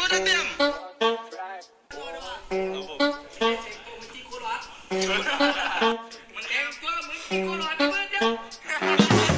What of them?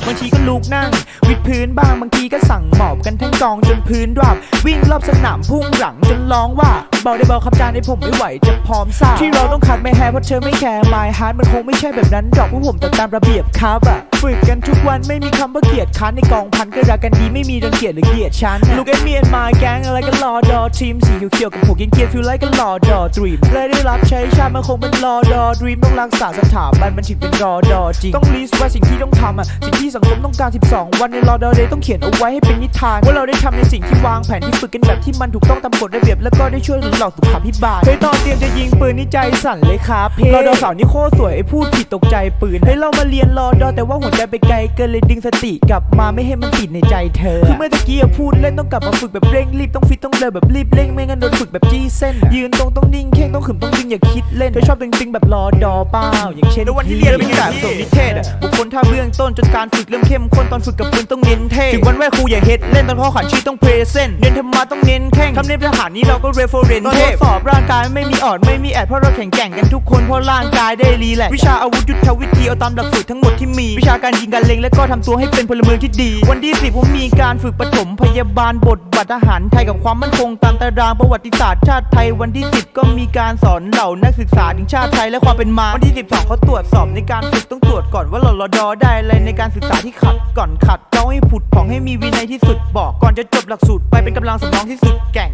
บางทีก็ลุกนั่ง วิดพื้นบ้างบางทีก็สั่งหมอบกันทั้งกองจนพื้นราบวิ่งรอบสนามพุ่งหลังจนร้องว่า เบาได้เบาครับจานให้ผมไม่ไหวจะพร้อมซ่าที่เราต้องคัดไม่แฮร์เพราะเธอไม่แคร์ my heart มันคงไม่ใช่แบบนั้นหรอกเพราะผมแต่ตามระเบียบครับอะฝึกกันทุกวันไม่มีคำว่าเกลียดค้านในกองพันก็รักกันดีไม่มีรังเกียจหรือเกลียดฉัน Look at me and my gang อะไรก็รอดอทีมสีเขียวกับผมยังเกียร์ feel like ก็รอดอ dream เลยได้รับใช้ชาติมันคงเป็นรอดอ dream ต้องรักษาสถาบันมันถึงเป็นรอดอจริงต้อง list ว่าสิ่งที่ต้องทำอะสิ่งที่สังคมต้องการ 12 วันในรอดอเดย์ต้องเขียนเอาไว้ให้เป็นนิทานว่าเราได้ทำในสิ่งที่วางแผนที่ฝึกกันแบบที่มันถูกต้องตามกฎระเบียบแล้วก็ได้ช่วยหลอกสุขาพิบาลเฮ้ยตอนเตรียมจะยิงปืนนี่ใจสั่นเลยครับเฮ้รอดอสาวนี่โคตรสวยไอ้พูดผิดตกใจปืนเฮ้ยเรามาเรียนรอดอแต่ว่าหัวใจไปไกลเกินเลยดึงสติกลับมาไม่ให้มันติดในใจเธอคือเมื่อตะกี้อะพูดเล่นต้องกลับมาฝึกแบบเร่งรีบต้องฟิตต้องเดินแบบรีบเร่งไม่งั้นโดนฝึกแบบจี้เส้น ยืนตรงต้องนิ่งเข่งต้องขึมต้องดึงอย่าคิดเล่นเธอชอบตึงๆแบบรอดอเปล่าอย่างเช่นแล้ววันที่เรียนเป็นไงแบบพี่สมนิเทศอะบุคคลท่าเบื้องต้นจนการฝึกเริ่มเข้มข้นตอนฝึกกับปืนต้องเน้นเท่ถึงวันไหว้ครูอย่าเฮ็ดเล่นตอนพ่อขันชื่อต้องเพรเซนเน้นธรรมะต้องเน้นแข่งทำเนียบทหารนี้เราก็เรฟเฟอร์เรนซ์ตอนทดสอบร่างกายไม่มีอ่อนไม่มีแอดเพราะเราแข่งแกร่งกันทุกคนเพราะร่างกายได้รีแลกวิชาอาวุธยุทธวิธีเอาตามหลักสูตรทั้งหมดที่มี วิชาการยิงการเล็งและก็ทำตัวให้เป็นพลเมืองที่ดี วันที่สิบผมมีการฝึกปฐมพยาบาลบทบัตรทหารไทยกับความมั่นคงตามตารางประวัติศาสตร์ชาติไทยวันที่ 10 ก็มีการสอนเหล่านักศึกษาถึงชาติไทยและความเป็นมาวันที่ 12เขาตรวจสอบในการฝึกต้องตรวจก่อนว่าเรารอดอได้อะไรในการศึกษาที่ขัดก่อนขัดเจ้าให้ผุดผ่องให้มีวินัยที่สุดบอกก่อนจะจบหลักสูตรไปเป็นกำลังสำรองที่สุดแก่ง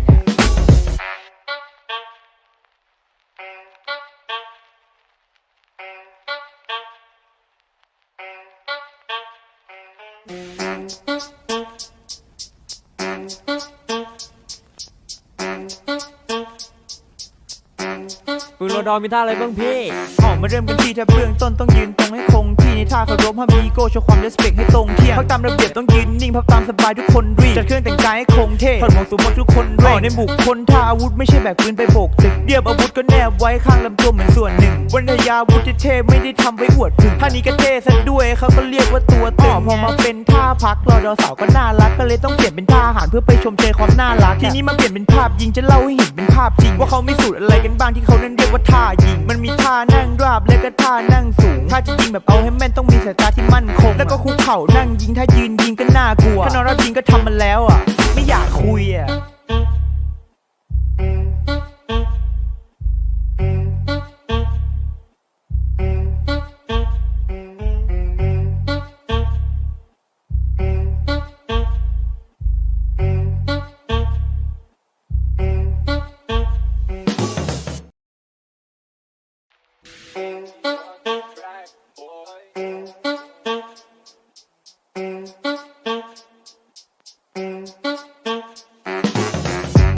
ฝึกโรดอมีท่าอะไรบ้างพี่ ออกมาเริ่มกันที่ถ้าเบื้องต้นต้องยืนตรงให้คงที่ในท่าเคารพห้ามีโก้โชว์ความเรสเปคให้ตรงเที่ยงพักตามระเบียบต้อง ยืนนิ่งพักตามสบายทุกคนรีบจัดเครื่องแต่งกายให้คงเท่ถอดหมวกสวมหมวกทุกคนเร่งในบุคคลท่าอาวุธไม่ใช่แบกปืนไปโบกตึกเดียบอาวุธก็แนบไว้ข้างลำตัวเหมือนส่วนหนึ่งวันทยาวุธที่เท่ไม่ได้ทำไว้อวดถึงท่านี้ก็เท่ซะด้วยเขาก็เรียกว่าตัวตึงพอมาเป็นท่าพักรอดอสาวก็น่ารักก็เลยต้องเปลี่ยนเป็นท่าอาหารเพื่อไปชมเชยความน่ารักทีนี้มาเปลี่ยนเป็นภาพยิงจะเล่าให้เห็นเป็นภาพจริงว่าเขามีสูตรอะไรกันบ้างที่เขานั้นเรียกว่าท่ายิงมันมีท่านั่งราบแล้วก็ท่านั่งสูงถ้าจะยิงแบบเอาให้แม่นต้องมีสายตาที่มั่นคงแล้วก็คุกเข่านั่งยิงถ้ายืนยิงก็น่าากลัวถ้านอนรับยิงก็ทำมันแล้วอะ